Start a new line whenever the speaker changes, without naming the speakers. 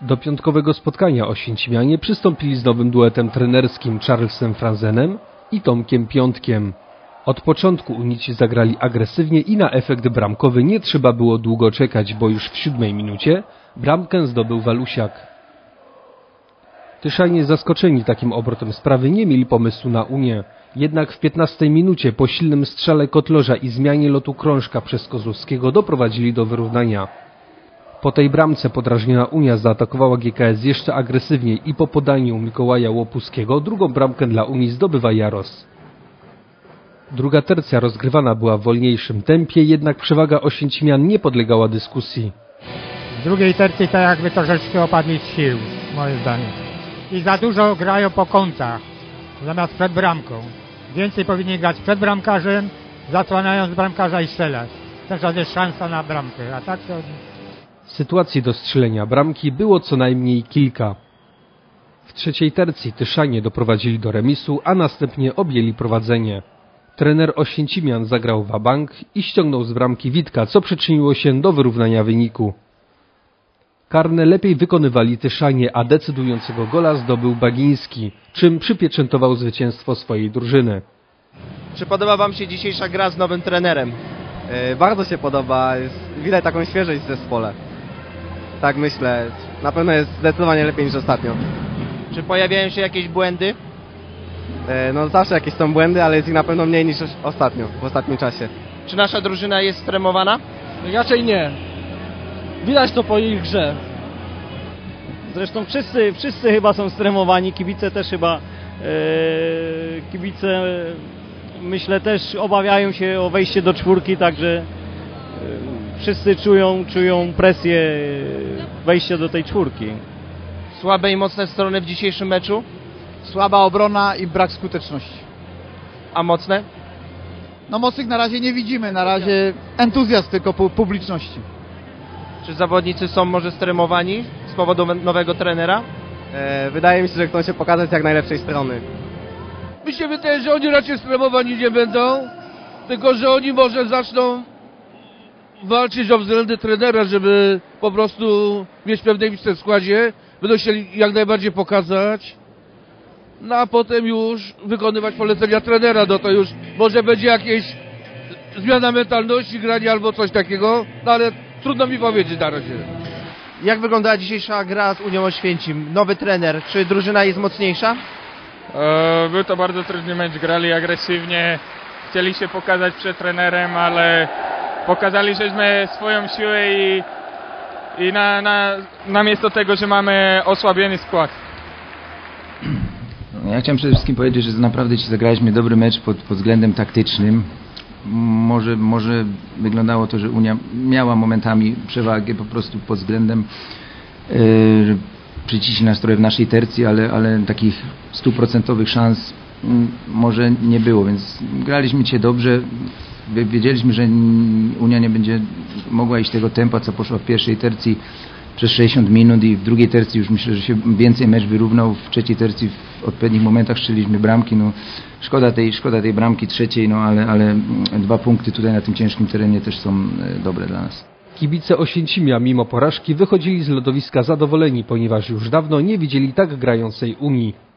Do piątkowego spotkania Oświęcimianie przystąpili z nowym duetem trenerskim Charlesem Franzenem i Tomkiem Piątkiem. Od początku Unici zagrali agresywnie i na efekt bramkowy nie trzeba było długo czekać, bo już w siódmej minucie bramkę zdobył Walusiak. Tyszanie zaskoczeni takim obrotem sprawy nie mieli pomysłu na Unię. Jednak w 15 minucie po silnym strzale Kotlorza i zmianie lotu krążka przez Kozłowskiego doprowadzili do wyrównania. Po tej bramce podrażniona Unia zaatakowała GKS jeszcze agresywniej i po podaniu Mikołaja Łopuskiego drugą bramkę dla Unii zdobywa Jaros. Druga tercja rozgrywana była w wolniejszym tempie, jednak przewaga Oświęcimian nie podlegała dyskusji.
W drugiej tercji tak jakby troszeczkę opadli z sił, moim zdaniem. I za dużo grają po kątach, zamiast przed bramką. Więcej powinni grać przed bramkarzem, zasłaniając bramkarza i strzelać. Też jest szansa na bramkę, a tak to...
Sytuacji do strzelenia bramki było co najmniej kilka. W trzeciej tercji Tyszanie doprowadzili do remisu, a następnie objęli prowadzenie. Trener Oświęcimian zagrał wabank i ściągnął z bramki Witka, co przyczyniło się do wyrównania wyniku. Karne lepiej wykonywali Tyszanie, a decydującego gola zdobył Bagiński, czym przypieczętował zwycięstwo swojej drużyny.
Czy podoba Wam się dzisiejsza gra z nowym trenerem?
E, Bardzo się podoba, widać taką świeżość w zespole. Tak myślę, na pewno jest zdecydowanie lepiej niż ostatnio.
Czy pojawiają się jakieś błędy?
E, No zawsze jakieś są błędy, ale jest ich na pewno mniej niż ostatnio, w ostatnim czasie.
Czy nasza drużyna jest stremowana?
Raczej nie. Widać to po ich grze. Zresztą wszyscy, wszyscy chyba są stremowani, kibice też chyba, e, kibice e, myślę też obawiają się o wejście do czwórki, także e, wszyscy czują, czują presję wejścia do tej czwórki.
Słabe i mocne strony w dzisiejszym meczu,
Słaba obrona i brak skuteczności.
a mocne?
No mocnych na razie nie widzimy, na razie entuzjazm tylko pu- publiczności.
Czy zawodnicy są może stremowani z powodu nowego trenera?
E, Wydaje mi się, że chcą się pokazać z jak najlepszej strony.
Mi się wydaje, że oni raczej stremowani nie będą, tylko że oni może zaczną walczyć o względy trenera, żeby po prostu mieć pewne miejsce w składzie. Będą chcieli jak najbardziej pokazać. No a potem już wykonywać polecenia trenera, no to już może będzie jakieś zmiana mentalności, granie albo coś takiego, no ale trudno mi powiedzieć na razie.
Jak wyglądała dzisiejsza gra z Unią Oświęcim? Nowy trener, czy drużyna jest mocniejsza?
E, Był to bardzo trudny mecz, grali agresywnie, chcieli się pokazać przed trenerem, ale pokazali, żeśmy swoją siłę i, i na, na, jest do tego, że mamy osłabiony skład.
Ja chciałem przede wszystkim powiedzieć, że naprawdę ci zagraliśmy dobry mecz pod, pod względem taktycznym. Może, może wyglądało to, że Unia miała momentami przewagę po prostu pod względem yy, przyciśnień nastroju w naszej tercji, ale, ale takich stuprocentowych szans mm, może nie było, więc graliśmy dzisiaj dobrze. Wie- Wiedzieliśmy, że Unia nie będzie mogła iść tego tempa, co poszło w pierwszej tercji przez 60 minut i w drugiej tercji już myślę, że się więcej mecz wyrównał. W trzeciej tercji w odpowiednich momentach strzeliliśmy bramki. No, szkoda, tej, szkoda tej bramki trzeciej, no ale, ale mm, dwa punkty tutaj na tym ciężkim terenie też są e, dobre dla nas.
Kibice Oświęcimia mimo porażki wychodzili z lodowiska zadowoleni, ponieważ już dawno nie widzieli tak grającej Unii.